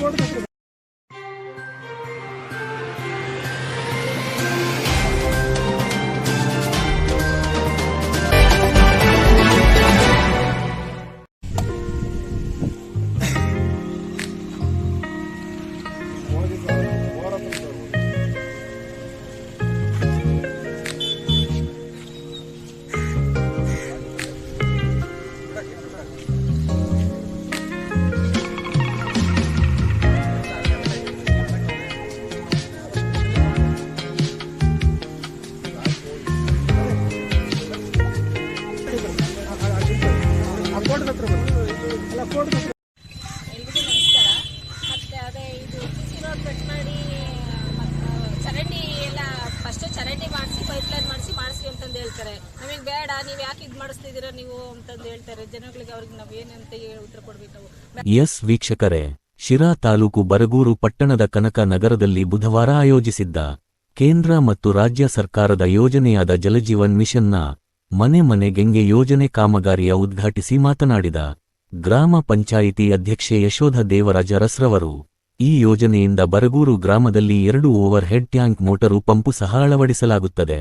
锅都个 ಎಲ್ರಿಗೂ ನಮಸ್ಕಾರ. ಮತ್ತೆ ಅದೇ ಇದು ಸಿ ರೋಡ್ ಕಟ್ ಮಾಡಿ ಚರಂಡಿ ಎಲ್ಲ ಫಸ್ಟ್ ಚರಂಡಿ ಮಾಡಿಸಿ ಪೈಪ್ ಲೈನ್ ಮಾಡಿಸಿ ಮಾಡಿಸಿ ಅಂತಂದು ಹೇಳ್ತಾರೆ. ನಮಗೆ ಬೇಡ ನೀವು ಯಾಕೆ ಇದು ಮಾಡಿಸ್ತಿದ್ದೀರಾ ನೀವು ಅಂತಂದು ಹೇಳ್ತಾರೆ. ಜನಗಳಿಗೆ ಅವ್ರಿಗೆ ನಾವು ಏನಂತ ಉತ್ತರ ಕೊಡ್ಬೇಕು. ನಾವು ಎಸ್ ವೀಕ್ಷಕರೇ ಶಿರಾ ತಾಲೂಕು ಬರಗೂರು ಪಟ್ಟಣದ ಕನಕ ನಗರದಲ್ಲಿ ಬುಧವಾರ ಆಯೋಜಿಸಿದ್ದ ಕೇಂದ್ರ ಮತ್ತು ರಾಜ್ಯ ಸರ್ಕಾರದ ಯೋಜನೆಯಾದ ಜಲಜೀವನ್ ಮಿಷನ್ನ ಮನೆ ಮನೆ ಗೆಂಗೆ ಯೋಜನೆ ಕಾಮಗಾರಿಯ ಉದ್ಘಾಟಿಸಿ ಮಾತನಾಡಿದ ಗ್ರಾಮ ಪಂಚಾಯಿತಿ ಅಧ್ಯಕ್ಷೆ ಯಶೋಧ ದೇವರಾಜ ರಸ್ರವರು, ಈ ಯೋಜನೆಯಿಂದ ಬರಗೂರು ಗ್ರಾಮದಲ್ಲಿ ಎರಡು over head tank motor pump ಸಹ ಅಳವಡಿಸಲಾಗುತ್ತದೆ.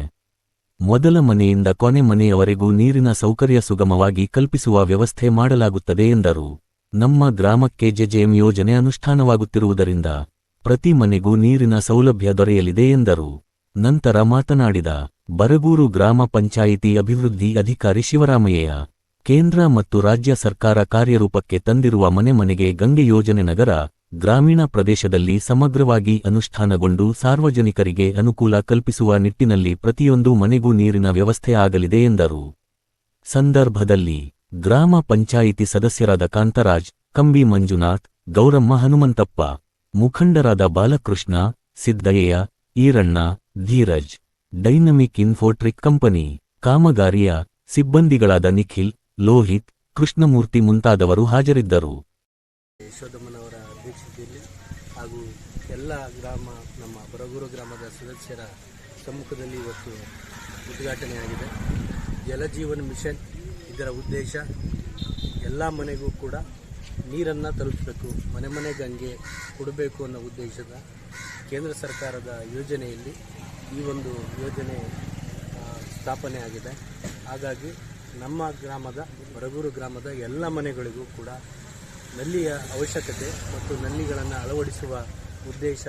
ಮೊದಲ ಮನೆಯಿಂದ ಕೊನೆ ಮನೆಯವರೆಗೂ ನೀರಿನ ಸೌಕರ್ಯ ಸುಗಮವಾಗಿ ಕಲ್ಪಿಸುವ ವ್ಯವಸ್ಥೆ ಮಾಡಲಾಗುತ್ತದೆ ಎಂದರು. ನಮ್ಮ ಗ್ರಾಮಕ್ಕೆ ಜೆಜೆಎಂ ಯೋಜನೆ ಅನುಷ್ಠಾನವಾಗುತ್ತಿರುವುದರಿಂದ ಪ್ರತಿ ಮನೆಗೂ ನೀರಿನ ಸೌಲಭ್ಯ ದೊರೆಯಲಿದೆ ಎಂದರು. ನಂತರ ಮಾತನಾಡಿದ ಬರಗೂರು ಗ್ರಾಮ ಪಂಚಾಯಿತಿ ಅಭಿವೃದ್ಧಿ ಅಧಿಕಾರಿ ಶಿವರಾಮಯ್ಯ ಕೇಂದ್ರ ಮತ್ತು ರಾಜ್ಯ ಸರ್ಕಾರ ಕಾರ್ಯರೂಪಕ್ಕೆ ತಂದಿರುವ ಮನೆ ಮನೆಗೆ ಗಂಗೆ ಯೋಜನೆ ನಗರ, ಗ್ರಾಮೀಣ ಪ್ರದೇಶದಲ್ಲಿ ಸಮಗ್ರವಾಗಿ ಅನುಷ್ಠಾನಗೊಂಡು ಸಾರ್ವಜನಿಕರಿಗೆ ಅನುಕೂಲ ಕಲ್ಪಿಸುವ ನಿಟ್ಟಿನಲ್ಲಿ ಪ್ರತಿಯೊಂದು ಮನೆಗೂ ನೀರಿನ ವ್ಯವಸ್ಥೆ ಆಗಲಿದೆ ಎಂದರು. ಸಂದರ್ಭದಲ್ಲಿ ಗ್ರಾಮ ಪಂಚಾಯಿತಿ ಸದಸ್ಯರಾದ ಕಾಂತರಾಜ್, ಕಂಬಿ ಮಂಜುನಾಥ್, ಗೌರಮ್ಮ ಹನುಮಂತಪ್ಪ, ಮುಖಂಡರಾದ Balakrishna, Siddaiah, Iranna, Dheeraj dynamic infotric company, ಕಾಮಗಾರಿಯ ಸಿಬ್ಬಂದಿಗಳಾದ ನಿಖಿಲ್, ಲೋಹಿತ್, ಕೃಷ್ಣಮೂರ್ತಿ ಮುಂತಾದವರು ಹಾಜರಿದ್ದರು. ಯಶೋಧಮ್ಮನವರ ಅಧ್ಯಕ್ಷತೆಯಲ್ಲಿ ಹಾಗೂ ಎಲ್ಲ ಗ್ರಾಮ, ನಮ್ಮ ಬರಗೂರು ಗ್ರಾಮದ ಸದಸ್ಯರ ಸಮ್ಮುಖದಲ್ಲಿ ಇವತ್ತು ಉದ್ಘಾಟನೆಯಾಗಿದೆ. ಜಲಜೀವನ್ ಮಿಷನ್, ಇದರ ಉದ್ದೇಶ ಎಲ್ಲ ಮನೆಗೂ ಕೂಡ ನೀರನ್ನು ತಲುಪಬೇಕು ಮನೆ ಮನೆ ಗಂಗೆ ಕೊಡಬೇಕು ಅನ್ನೋ ಉದ್ದೇಶದ ಕೇಂದ್ರ ಸರ್ಕಾರದ ಯೋಜನೆಯಲ್ಲಿ ಈ ಒಂದು ಯೋಜನೆ ಸ್ಥಾಪನೆ ಆಗಿದೆ. ಹಾಗಾಗಿ ನಮ್ಮ ಗ್ರಾಮದ, ಬರಗೂರು ಗ್ರಾಮದ ಎಲ್ಲ ಮನೆಗಳಿಗೂ ಕೂಡ ನಲ್ಲಿಯ ಅವಶ್ಯಕತೆ ಮತ್ತು ನಲ್ಲಿಗಳನ್ನು ಅಳವಡಿಸುವ ಉದ್ದೇಶ